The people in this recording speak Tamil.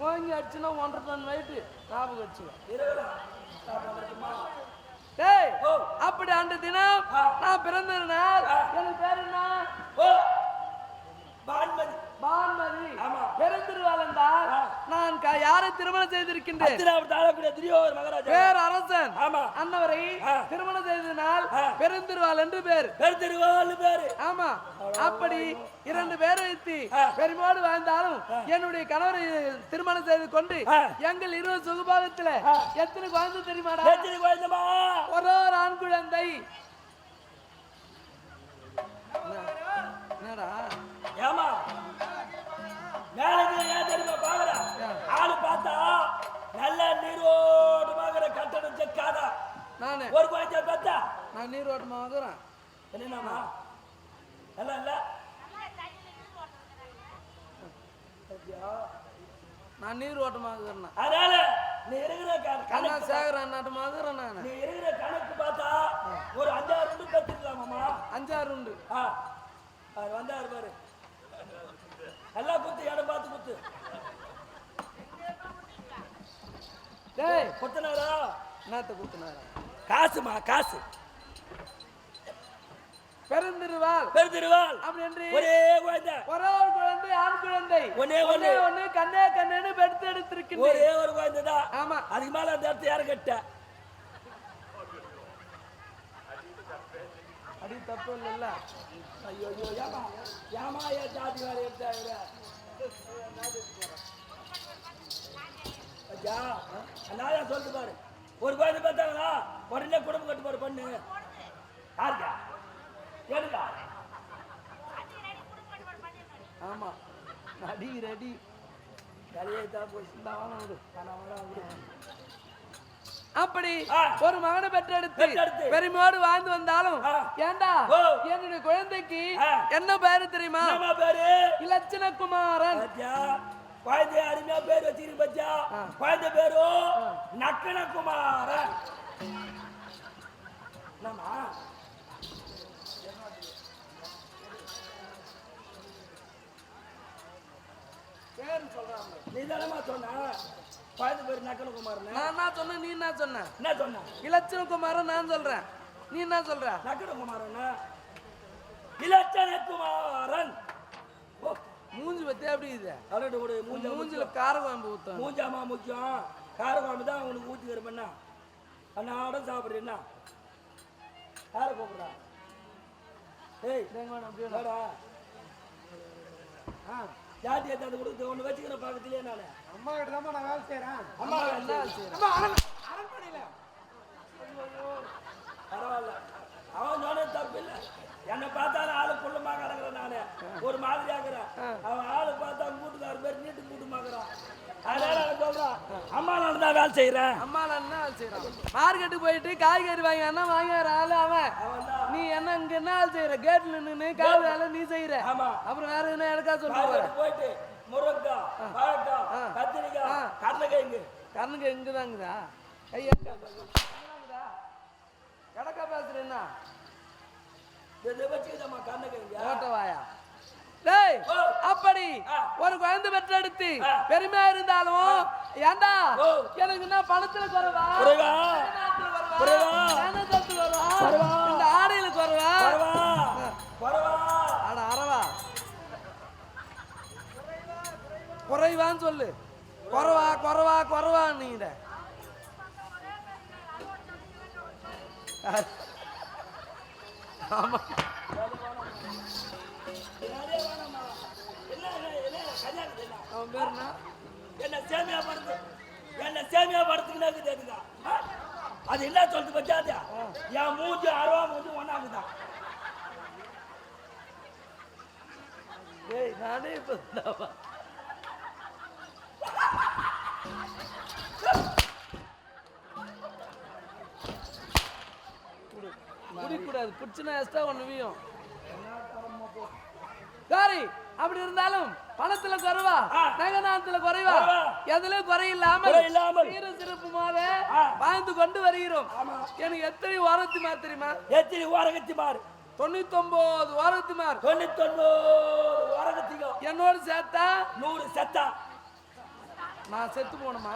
ஓங்கி அடிச்சுன்னா ஒன்றரை டன் வெயிட்டு ஞாபகம் வச்சுக்கோ ஓ. அப்படி அந்த தினம். நான் பிறந்த நாள் ஆ. எனக்கு பேர் என்ன பான்மதி பான்மதி ஆமா. பெருந்திருவாள். நான் யாரை திருமணம் செய்திருக்கின்றேன் பேர் அரசன் ஆமா அன்னவரை. திருமணம் செய்ததினால். பெருந்திருவாள் என்று பேர் பேர் திருவாள் பேரு ஆமா அப்படி இரண்டு பேரை வைத்து. பெருமாடு வாழ்ந்தாலும் என்னுடைய கணவரை திருமணம் செய்து கொண்டு. எங்கள் இருவர் சுகபாகத்துல. எத்தனை குழந்தை குழந்தைமா ஒரு ஒரு ஆண் குழந்தை நான் நீரோட்டமா வாங்குறேன். என்னமா நல்லா இல்ல. நான் நீரோட்டமா வாங்குறேன் அதனால நீ இருக்கிற கணக்கு வாங்குறேன் நான். நீ இருக்கிற கணக்கு பார்த்தா ஒரு அஞ்சாறு ரெண்டு கத்துக்கலாமாமா அஞ்சாறு உண்டு. ஆ. வந்தாரு பாரு. எல்லாம் குத்து இடம் பார்த்து குத்து. டேய். குத்துனாரா? என்னத்த குத்துனாரா? காசுமா காசு. பெருந்திருவாள். பெருந்திருவாள். அப்படி என்று ஒரே குழந்தை. ஒரே ஒரு குழந்தை ஆண் குழந்தை. ஒண்ணே ஒண்ணே ஒண்ணு கண்ணே கண்ணேன்னு பெடுத்து ஒரே ஒரு குழந்தை தான் ஆமா. அதுக்கு மேல அந்த இடத்த யார கட்ட? அடி தப்பு இல்லைல்ல. ஐயோ ஐயோ ஏமா ஏமா ஏன் ஜாதி எடுத்தாங்க ஐயா அண்ணா சொல்லிட்டு பாரு. ஒரு குழந்தை பார்த்தாங்களா? உடனே குடும்பம் கட்டு பாரு பண்ணு யாருக்கா ஏடுக்கா ஆமா ரெடி. அப்படி. ஒரு மகனை பெற்றெடுத்து. பெருமையோடு வாழ்ந்து வந்தாலும். ஏண்டா. என்னுடைய குழந்தைக்கு. என்ன பேரு தெரியுமா இலட்சணகுமாரன் பாத்தியா குழந்தை அருமையா பேர் வச்சிருக்கு ஆ. குழந்தை பேரு நக்கன குமாரன் என்னம்மா பேரு சொல்றாங்க நீ தானம்மா சொன்ன குழந்தை பேர் நக்கன குமாரன். நான் என்ன சொன்னேன் நீ என்ன சொன்ன? என்ன சொன்ன? இலட்சணகுமாரன் நான் சொல்றேன். நீ என்ன சொல்ற? நக்கன குமாரன். இலச்சன குமாரன். ஓ மூஞ்சி பத்தி எப்படி இது அடடு ஒரு மூஞ்ச மூஞ்சில மூஞ்சாமா முக்கியம் தான் அன்னாட சாப்பிட்றீன்னா யாரை கூப்பிட்றா? ஏய் வாடா. ஆ ஜாதி ஏதாவது கொடுத்து ஒன்று வச்சுக்கிற நான் அம்மா கிட்ட தான் நான் வேலை செய்யறேன் அம்மா என்ன செய்யற அம்மா அரண்- அரண்மனையில பரவாயில்ல. அவன் சொன்னது தப்பு இல்லை. என்னை பார்த்தாலும் ஆளு கிடக்குறேன் நானு. ஒரு மாதிரி ஆக்குறேன். அவன் ஆளு பார்த்தா கூட்டுக்கார பேர் நீட்டு கூட்டுமாக்குறான் அதனால அவன் சொல்றான் அம்மா நான் தான் வேலை செய்கிறேன் அம்மால என்ன வேலை செய்யறான் மார்க்கெட்டு போயிட்டு காய்கறி வாங்கி அண்ணா வாங்கிற ஆளு அவன்? நீ என்ன இங்க என்ன வேலை செய்யற கேட்ல நின்னு காய் வேலை நீ செய்யற அப்புறம் வேற என்ன எனக்கா மார்க்கெட் போயிட்டு முருங்கக்காய் வாழைக்காய் கத்திரிக்காய் கருணக்கிழங்கு கண்ணுக்கு எங்கதாங்குதா ஐயா எங்கதாங்குதா கடக்கா பேசுறேன்னா இதை வச்சுக்கிட்டம்மா கருணக்கிழங்கு ஓட்ட வாயா டேய் ஓ. அப்படி. ஒரு குழந்தை பெற்றெடுத்து. பெருமையா இருந்தாலும் ஏண்டா. எனக்கு என்ன பணத்துல குறைவா குறைவா? குறைவா? குறைவா? குறைவா? குறைவா? இந்த ஆடையில குறைவா பரவா பரவா அட அரவா குறைவான்னு சொல்லு. குறைவா குறைவா குறைவா நீங்க ஆமா. அவன் பேர் என்ன? என்ன சேமியா படுத்து என்ன சேமியா அதுங்க. ஆ? அது என்ன சொல்லிட்டு பச்சாத்தியா என் மூஞ்சி அருவா மூஞ்சி ஒன்னாக்குதான் டேய் நானே இப்ப குடிக்கூடாது குடிச்சுனா எக்ஸ்ட்ரா ஒன்று வீயும். சாரி அப்படி இருந்தாலும் பணத்துல குறைவா? ஆ. நகநாத்துல குறைவா. எதுலயும் குறை இல்லாமல். சீர சிறப்புமாக. வாழ்ந்து கொண்டு வருகிறோம். எனக்கு எத்தனை வாரத்து மார் தெரியுமா? எத்தனை ஓரகத்தி மாறு தொண்ணூத்தொன்பது வாரத்து மார். தொண்ணூத்தொன்பது ஓரகத்திகம் என்னோட சேர்த்தா? நூறு செத்தா நான் செத்து போகணுமா?